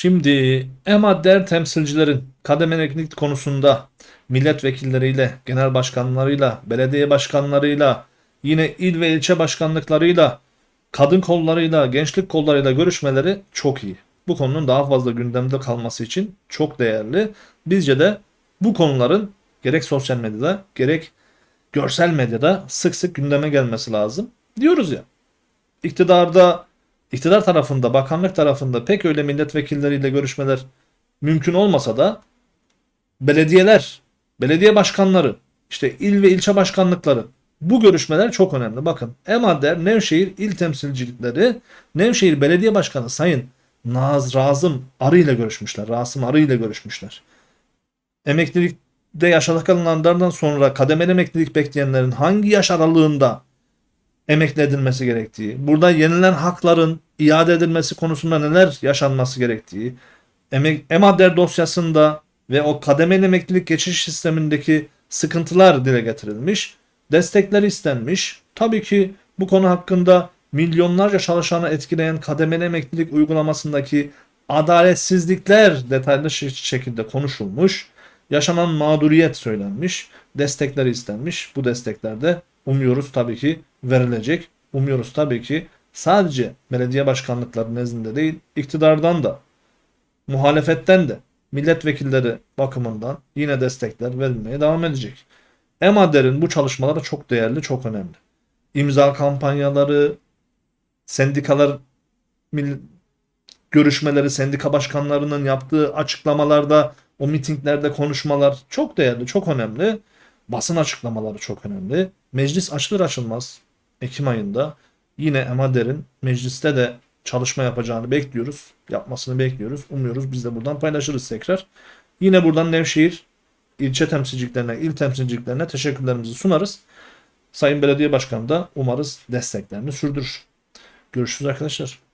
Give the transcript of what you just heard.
Şimdi EMADDER temsilcilerin kademeliklik konusunda milletvekilleriyle, genel başkanlarıyla, belediye başkanlarıyla, yine il ve ilçe başkanlıklarıyla, kadın kollarıyla, gençlik kollarıyla görüşmeleri çok iyi. Bu konunun daha fazla gündemde kalması için çok değerli. Bizce de bu konuların gerek sosyal medyada gerek görsel medyada sık sık gündeme gelmesi lazım. Diyoruz ya. İktidarda, iktidar tarafında, bakanlık tarafında pek öyle milletvekilleriyle görüşmeler mümkün olmasa da belediyeler, belediye başkanları, işte il ve ilçe başkanlıkları bu görüşmeler çok önemli. Bakın Emader, Nevşehir il temsilcilikleri, Nevşehir Belediye Başkanı Sayın Naz Razım Arı ile görüşmüşler. Rasım Arı ile görüşmüşler. Emeklilikte yaşadık alınanlardan sonra kademeli emeklilik bekleyenlerin hangi yaş aralığında emekli edilmesi gerektiği, burada yenilen hakların iade edilmesi konusunda neler yaşanması gerektiği, EMADER dosyasında ve o kademeli emeklilik geçiş sistemindeki sıkıntılar dile getirilmiş, destekler istenmiş. Tabii ki bu konu hakkında milyonlarca çalışanı etkileyen kademeli emeklilik uygulamasındaki adaletsizlikler detaylı şekilde konuşulmuş. Yaşanan mağduriyet söylenmiş, destekler istenmiş. Bu destekler de umuyoruz tabii ki verilecek. Umuyoruz tabii ki sadece belediye başkanlıkları nezdinde değil, iktidardan da, muhalefetten de, milletvekilleri bakımından yine destekler verilmeye devam edecek. EMADER'in bu çalışmaları çok değerli, çok önemli. İmza kampanyaları, sendikalar görüşmeleri, sendika başkanlarının yaptığı açıklamalarda, o mitinglerde konuşmalar çok değerli, çok önemli. Basın açıklamaları çok önemli. Meclis açılır açılmaz Ekim ayında yine EMADER'in mecliste de çalışma yapacağını bekliyoruz. Yapmasını bekliyoruz. Umuyoruz biz de buradan paylaşırız tekrar. Yine buradan Nevşehir ilçe temsilciliklerine, il temsilciliklerine teşekkürlerimizi sunarız. Sayın Belediye Başkanı da umarız desteklerini sürdürür. Görüşürüz arkadaşlar.